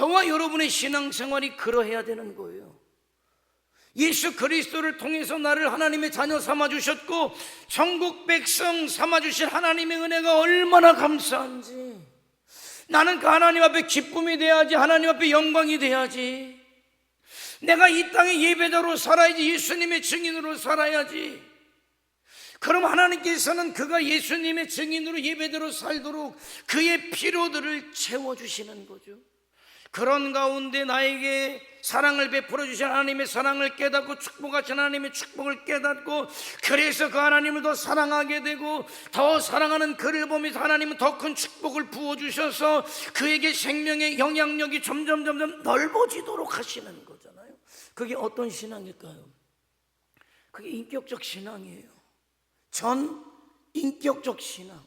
저와 여러분의 신앙생활이 그러해야 되는 거예요. 예수 그리스도를 통해서 나를 하나님의 자녀 삼아 주셨고 천국 백성 삼아 주신 하나님의 은혜가 얼마나 감사한지. 나는 그 하나님 앞에 기쁨이 돼야지 하나님 앞에 영광이 돼야지. 내가 이 땅의 예배자로 살아야지 예수님의 증인으로 살아야지. 그럼 하나님께서는 그가 예수님의 증인으로 예배대로 살도록 그의 피로들을 채워주시는 거죠 그런 가운데 나에게 사랑을 베풀어 주신 하나님의 사랑을 깨닫고 축복하신 하나님의 축복을 깨닫고 그래서 그 하나님을 더 사랑하게 되고 더 사랑하는 그를 보면서 하나님은 더 큰 축복을 부어 주셔서 그에게 생명의 영향력이 점점 점점 넓어지도록 하시는 거잖아요. 그게 어떤 신앙일까요? 그게 인격적 신앙이에요. 전 인격적 신앙.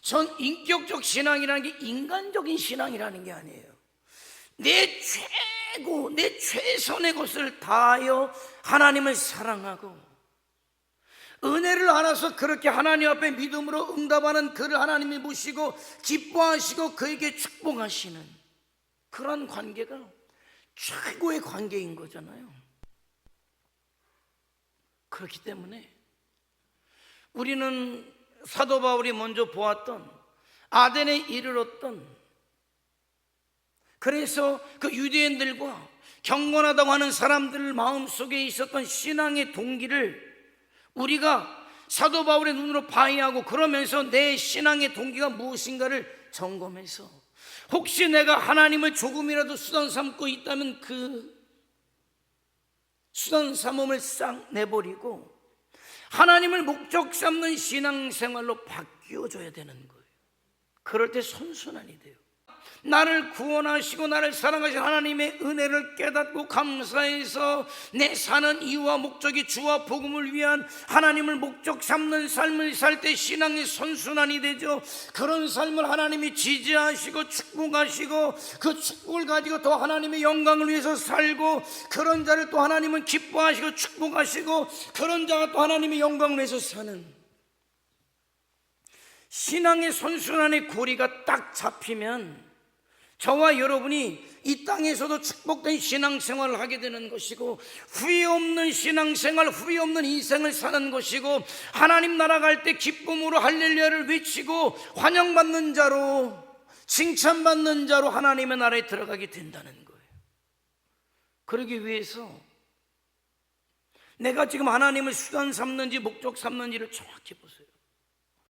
전 인격적 신앙이라는 게 인간적인 신앙이라는 게 아니에요. 내 최고, 내 최선의 것을 다하여 하나님을 사랑하고 은혜를 알아서 그렇게 하나님 앞에 믿음으로 응답하는 그를 하나님이 모시고 기뻐하시고 그에게 축복하시는 그런 관계가 최고의 관계인 거잖아요. 그렇기 때문에 우리는 사도 바울이 먼저 보았던 아덴에 이르렀던 그래서 그 유대인들과 경건하다고 하는 사람들 마음속에 있었던 신앙의 동기를 우리가 사도 바울의 눈으로 봐야 하고 그러면서 내 신앙의 동기가 무엇인가를 점검해서 혹시 내가 하나님을 조금이라도 수단 삼고 있다면 그 수단 삼음을 싹 내버리고 하나님을 목적 삼는 신앙생활로 바뀌어줘야 되는 거예요. 그럴 때 선순환이 돼요. 나를 구원하시고 나를 사랑하신 하나님의 은혜를 깨닫고 감사해서 내 사는 이유와 목적이 주와 복음을 위한 하나님을 목적 삼는 삶을 살 때 신앙의 선순환이 되죠. 그런 삶을 하나님이 지지하시고 축복하시고 그 축복을 가지고 더 하나님의 영광을 위해서 살고 그런 자를 또 하나님은 기뻐하시고 축복하시고 그런 자가 또 하나님의 영광을 위해서 사는 신앙의 선순환의 고리가 딱 잡히면 저와 여러분이 이 땅에서도 축복된 신앙생활을 하게 되는 것이고 후회 없는 신앙생활, 후회 없는 인생을 사는 것이고 하나님 나라 갈 때 기쁨으로 할렐루야를 외치고 환영받는 자로 칭찬받는 자로 하나님의 나라에 들어가게 된다는 거예요. 그러기 위해서 내가 지금 하나님을 수단 삼는지 목적 삼는지를 정확히 보세요.